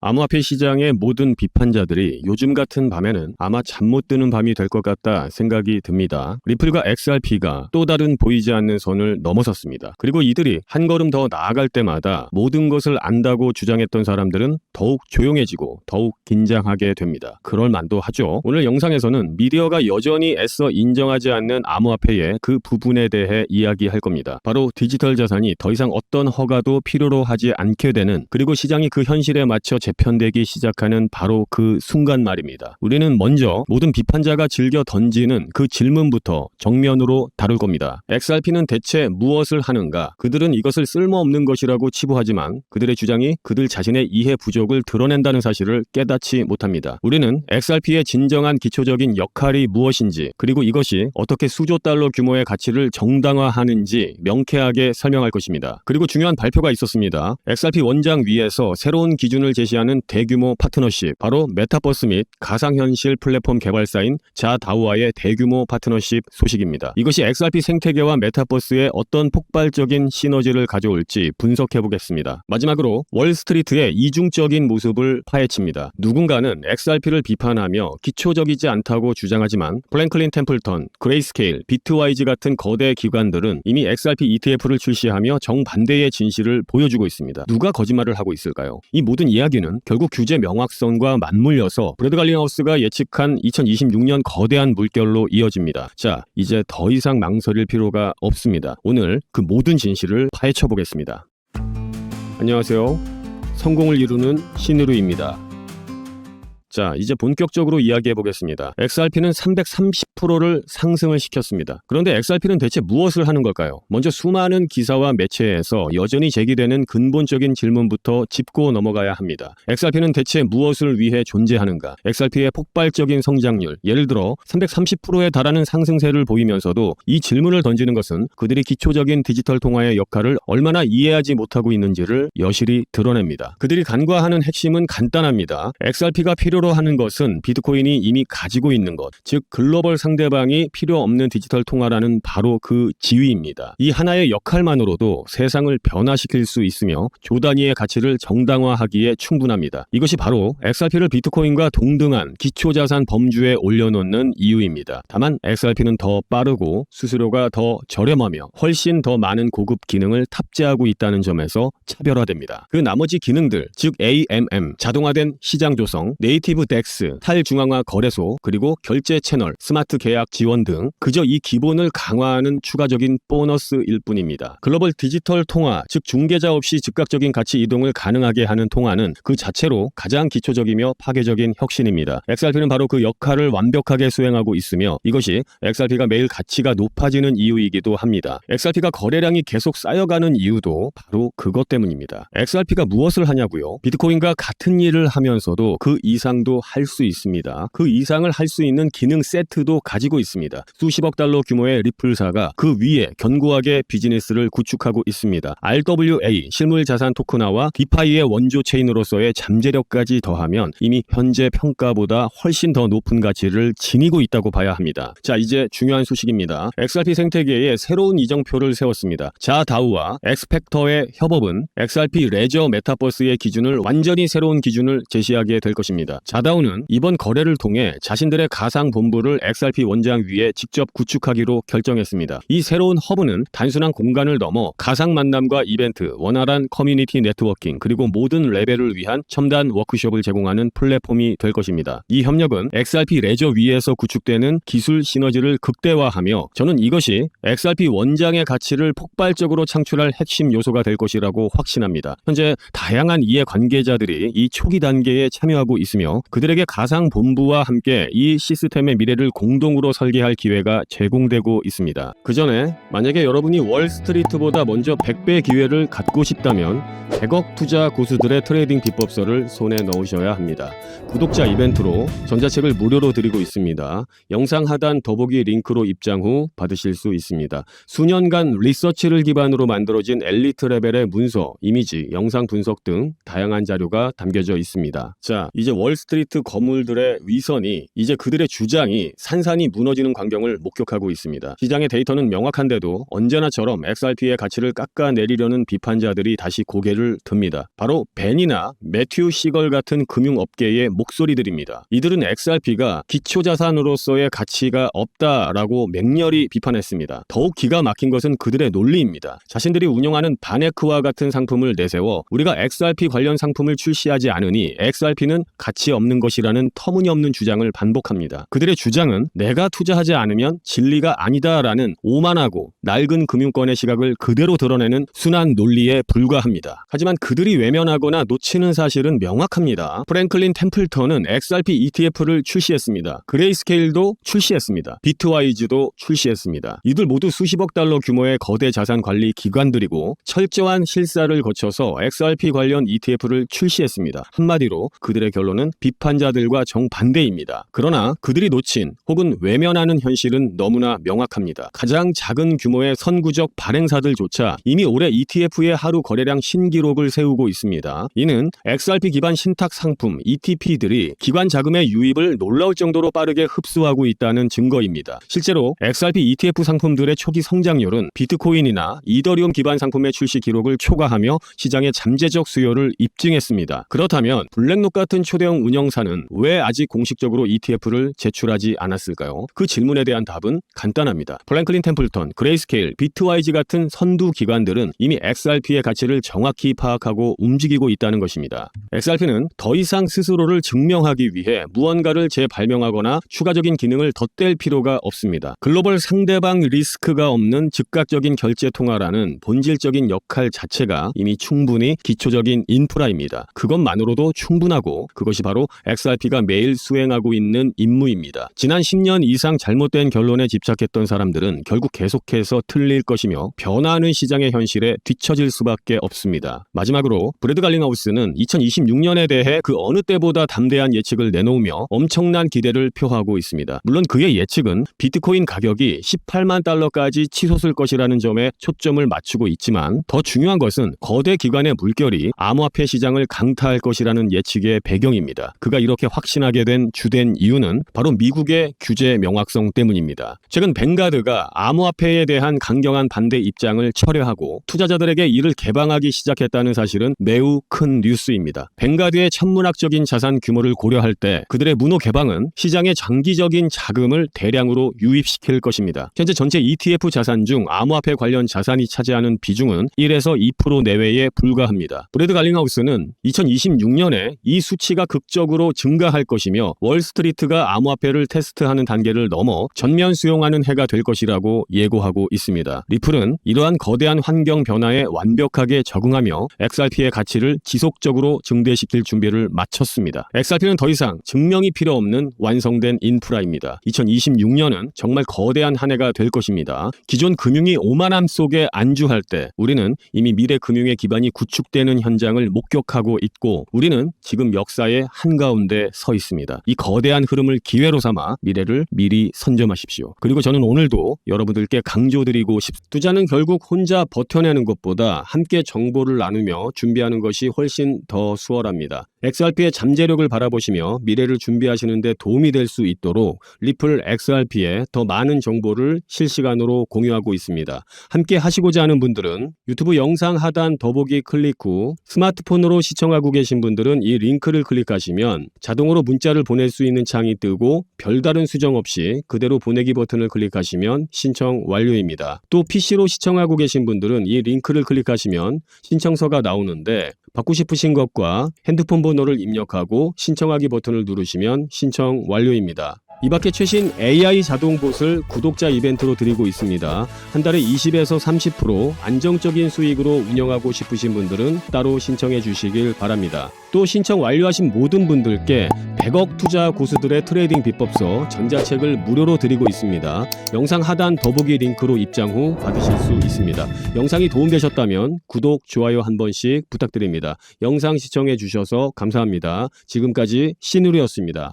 암호화폐 시장의 모든 비판자들이 요즘 같은 밤에는 아마 잠 못 드는 밤이 될 것 같다 생각이 듭니다. 리플과 XRP가 또 다른 보이지 않는 선을 넘어섰습니다. 그리고 이들이 한 걸음 더 나아갈 때마다 모든 것을 안다고 주장했던 사람들은 더욱 조용해지고 더욱 긴장하게 됩니다. 그럴 만도 하죠. 오늘 영상에서는 미디어가 여전히 애써 인정하지 않는 암호화폐의 그 부분에 대해 이야기할 겁니다. 바로 디지털 자산이 더 이상 어떤 허가도 필요로 하지 않게 되는 그리고 시장이 그 현실에 맞춰 재편되기 시작하는 바로 그 순간 말입니다. 우리는 먼저 모든 비판자가 즐겨 던지는 그 질문부터 정면으로 다룰 겁니다. XRP는 대체 무엇을 하는가? 그들은 이것을 쓸모없는 것이라고 치부하지만 그들의 주장이 그들 자신의 이해 부족을 드러낸다는 사실을 깨닫지 못합니다. 우리는 XRP의 진정한 기초적인 역할이 무엇인지 그리고 이것이 어떻게 수조 달러 규모의 가치를 정당화하는지 명쾌하게 설명할 것입니다. 그리고 중요한 발표가 있었습니다. XRP 원장 위에서 새로운 기준을 제시 하는 대규모 파트너십, 바로 메타버스 및 가상현실 플랫폼 개발사인 자다우와의 대규모 파트너십 소식입니다. 이것이 XRP 생태계와 메타버스에 어떤 폭발적인 시너지를 가져올지 분석해 보겠습니다. 마지막으로 월스트리트의 이중적인 모습을 파헤칩니다. 누군가는 XRP를 비판하며 기초적이지 않다고 주장하지만 플랭클린 템플턴, 그레이스케일, 비트와이즈 같은 거대 기관들은 이미 XRP ETF를 출시하며 정반대의 진실을 보여주고 있습니다. 누가 거짓말을 하고 있을까요? 이 모든 이야기는 결국 규제 명확성과 맞물려서 브래드 갈링하우스가 예측한 2026년 거대한 물결로 이어집니다. 자, 이제 더 이상 망설일 필요가 없습니다. 오늘 그 모든 진실을 파헤쳐 보겠습니다. 안녕하세요. 성공을 이루는 신으루입니다. 자, 이제 본격적으로 이야기해 보겠습니다. XRP는 330%를 상승을 시켰습니다. 그런데 XRP는 대체 무엇을 하는 걸까요? 먼저 수많은 기사와 매체에서 여전히 제기되는 근본적인 질문부터 짚고 넘어가야 합니다. XRP는 대체 무엇을 위해 존재하는가? XRP의 폭발적인 성장률, 예를 들어 330%에 달하는 상승세를 보이면서도 이 질문을 던지는 것은 그들이 기초적인 디지털 통화의 역할을 얼마나 이해하지 못하고 있는지를 여실히 드러냅니다. 그들이 간과하는 핵심은 간단합니다. XRP가 필요 로 하는 것은 비트코인이 이미 가지고 있는 것, 즉 글로벌 상대방이 필요 없는 디지털 통화라는 바로 그 지위입니다. 이 하나의 역할만으로도 세상을 변화시킬 수 있으며 조 단위의 가치를 정당화하기에 충분합니다. 이것이 바로 XRP를 비트코인과 동등한 기초자산 범주에 올려놓는 이유입니다. 다만 XRP는 더 빠르고 수수료가 더 저렴하며 훨씬 더 많은 고급 기능을 탑재하고 있다는 점에서 차별화됩니다. 그 나머지 기능들, 즉 AMM, 자동화된 시장 조성, 네이티 브 덱스, 탈중앙화 거래소, 그리고 결제 채널, 스마트 계약 지원 등 그저 이 기본을 강화하는 추가적인 보너스일 뿐입니다. 글로벌 디지털 통화, 즉 중개자 없이 즉각적인 가치 이동을 가능하게 하는 통화는 그 자체로 가장 기초적이며 파괴적인 혁신입니다. XRP는 바로 그 역할을 완벽하게 수행하고 있으며 이것이 XRP가 매일 가치가 높아지는 이유이기도 합니다. XRP가 거래량이 계속 쌓여가는 이유도 바로 그것 때문입니다. XRP가 무엇을 하냐고요? 비트코인과 같은 일을 하면서도 그 이상 도 할 수 있습니다. 그 이상을 할 수 있는 기능 세트도 가지고 있습니다. 수십억 달러 규모의 리플사가 그 위에 견고하게 비즈니스를 구축하고 있습니다. RWA 실물 자산 토큰화와 디파이의 원조 체인으로서의 잠재력까지 더하면 이미 현재 평가보다 훨씬 더 높은 가치를 지니고 있다고 봐야 합니다. 자, 이제 중요한 소식입니다. XRP 생태계에 새로운 이정표를 세웠습니다. 자다우와 엑스펙터의 협업은 XRP 레저 메타버스의 기준을 완전히 새로운 기준을 제시하게 될 것입니다. 자다우는 이번 거래를 통해 자신들의 가상 본부를 XRP 원장 위에 직접 구축하기로 결정했습니다. 이 새로운 허브는 단순한 공간을 넘어 가상 만남과 이벤트, 원활한 커뮤니티 네트워킹, 그리고 모든 레벨을 위한 첨단 워크숍을 제공하는 플랫폼이 될 것입니다. 이 협력은 XRP 레저 위에서 구축되는 기술 시너지를 극대화하며 저는 이것이 XRP 원장의 가치를 폭발적으로 창출할 핵심 요소가 될 것이라고 확신합니다. 현재 다양한 이해 관계자들이 이 초기 단계에 참여하고 있으며 그들에게 가상 본부와 함께 이 시스템의 미래를 공동으로 설계할 기회가 제공되고 있습니다. 그 전에 만약에 여러분이 월스트리트보다 먼저 100배 기회를 갖고 싶다면 100억 투자 고수들의 트레이딩 비법서를 손에 넣으셔야 합니다. 구독자 이벤트로 전자책을 무료로 드리고 있습니다. 영상 하단 더보기 링크로 입장 후 받으실 수 있습니다. 수년간 리서치를 기반으로 만들어진 엘리트 레벨의 문서, 이미지, 영상 분석 등 다양한 자료가 담겨져 있습니다. 자, 이제 월스트리트 거물들의 위선이 이제 그들의 주장이 산산이 무너지는 광경을 목격하고 있습니다. 시장의 데이터는 명확한데도 언제나처럼 XRP의 가치를 깎아내리려는 비판자들이 다시 고개를 듭니다. 바로 벤이나 매튜 시걸 같은 금융업계의 목소리들입니다. 이들은 XRP가 기초자산으로서의 가치가 없다라고 맹렬히 비판했습니다. 더욱 기가 막힌 것은 그들의 논리입니다. 자신들이 운영하는 바네크와 같은 상품을 내세워 우리가 XRP 관련 상품을 출시하지 않으니 XRP는 가치 없는 것이라는 터무니없는 주장을 반복합니다. 그들의 주장은 내가 투자하지 않으면 진리가 아니다라는 오만하고 낡은 금융권의 시각을 그대로 드러내는 순한 논리에 불과합니다. 하지만 그들이 외면하거나 놓치는 사실은 명확합니다. 프랭클린 템플턴은 XRP ETF를 출시했습니다. 그레이스케일도 출시했습니다. 비트와이즈도 출시했습니다. 이들 모두 수십억 달러 규모의 거대 자산 관리 기관들이고 철저한 실사를 거쳐서 XRP 관련 ETF를 출시했습니다. 한마디로 그들의 결론은 비판자들과 정반대입니다. 그러나 그들이 놓친 혹은 외면하는 현실은 너무나 명확합니다. 가장 작은 규모의 선구적 발행사들조차 이미 올해 ETF의 하루 거래량 신기록을 세우고 있습니다. 이는 XRP 기반 신탁 상품 ETP들이 기관 자금의 유입을 놀라울 정도로 빠르게 흡수하고 있다는 증거입니다. 실제로 XRP ETF 상품들의 초기 성장률은 비트코인이나 이더리움 기반 상품의 출시 기록을 초과하며 시장의 잠재적 수요를 입증했습니다. 그렇다면 블랙록 같은 초대형 운영사는 왜 아직 공식적으로 ETF를 제출하지 않았을까요? 그 질문에 대한 답은 간단합니다. 플랭클린 템플턴, 그레이스케일, 비트와이즈 같은 선두 기관들은 이미 XRP의 가치를 정확히 파악하고 움직이고 있다는 것입니다. XRP는 더 이상 스스로를 증명하기 위해 무언가를 재발명하거나 추가적인 기능을 덧댈 필요가 없습니다. 글로벌 상대방 리스크가 없는 즉각적인 결제 통화라는 본질적인 역할 자체가 이미 충분히 기초적인 인프라입니다. 그것만으로도 충분하고 그것이 바로 XRP가 매일 수행하고 있는 임무입니다. 지난 10년 이상 잘못된 결론에 집착했던 사람들은 결국 계속해서 틀릴 것이며 변화하는 시장의 현실에 뒤처질 수밖에 없습니다. 마지막으로 브래드 갈링하우스는 2026년에 대해 그 어느 때보다 담대한 예측을 내놓으며 엄청난 기대를 표하고 있습니다. 물론 그의 예측은 비트코인 가격이 18만 달러까지 치솟을 것이라는 점에 초점을 맞추고 있지만 더 중요한 것은 거대 기관의 물결이 암호화폐 시장을 강타할 것이라는 예측의 배경입니다. 그가 이렇게 확신하게 된 주된 이유는 바로 미국의 규제 명확성 때문입니다. 최근 뱅가드가 암호화폐에 대한 강경한 반대 입장을 철회하고 투자자들에게 이를 개방하기 시작했다는 사실은 매우 큰 뉴스입니다. 뱅가드의 천문학적인 자산 규모를 고려할 때 그들의 문호 개방은 시장의 장기적인 자금을 대량으로 유입시킬 것입니다. 현재 전체 ETF 자산 중 암호화폐 관련 자산이 차지하는 비중은 1에서 2% 내외에 불과합니다. 브래드 갈링하우스는 2026년에 이 수치가 극적 으로 증가할 것이며 월스트리트가 암호화폐를 테스트하는 단계를 넘어 전면 수용하는 해가 될 것이라고 예고하고 있습니다. 리플은 이러한 거대한 환경 변화에 완벽하게 적응하며 XRP의 가치를 지속적으로 증대시킬 준비를 마쳤습니다. XRP는 더 이상 증명이 필요 없는 완성된 인프라입니다. 2026년은 정말 거대한 한 해가 될 것입니다. 기존 금융이 오만함 속에 안주할 때 우리는 이미 미래 금융의 기반이 구축되는 현장을 목격하고 있고 우리는 지금 역사의 한 가운데 서 있습니다. 이 거대한 흐름을 기회로 삼아 미래를 미리 선점하십시오. 그리고 저는 오늘도 여러분들께 강조드리고 싶 투자는 결국 혼자 버텨내는 것보다 함께 정보를 나누며 준비하는 것이 훨씬 더 수월합니다. XRP의 잠재력을 바라보시며 미래를 준비하시는 데 도움이 될 수 있도록 리플 XRP에 더 많은 정보를 실시간으로 공유하고 있습니다. 함께 하시고자 하는 분들은 유튜브 영상 하단 더보기 클릭 후 스마트폰으로 시청하고 계신 분들은 이 링크를 클릭하시 면 자동으로 문자를 보낼 수 있는 창이 뜨고 별다른 수정 없이 그대로 보내기 버튼을 클릭하시면 신청 완료입니다. 또 PC로 시청하고 계신 분들은 이 링크를 클릭하시면 신청서가 나오는데 받고 싶으신 것과 핸드폰 번호를 입력하고 신청하기 버튼을 누르시면 신청 완료입니다. 이 밖에 최신 AI 자동봇을 구독자 이벤트로 드리고 있습니다. 한 달에 20에서 30% 안정적인 수익으로 운영하고 싶으신 분들은 따로 신청해 주시길 바랍니다. 또 신청 완료하신 모든 분들께 100억 투자 고수들의 트레이딩 비법서 전자책을 무료로 드리고 있습니다. 영상 하단 더보기 링크로 입장 후 받으실 수 있습니다. 영상이 도움되셨다면 구독, 좋아요 한 번씩 부탁드립니다. 영상 시청해 주셔서 감사합니다. 지금까지 신우리였습니다.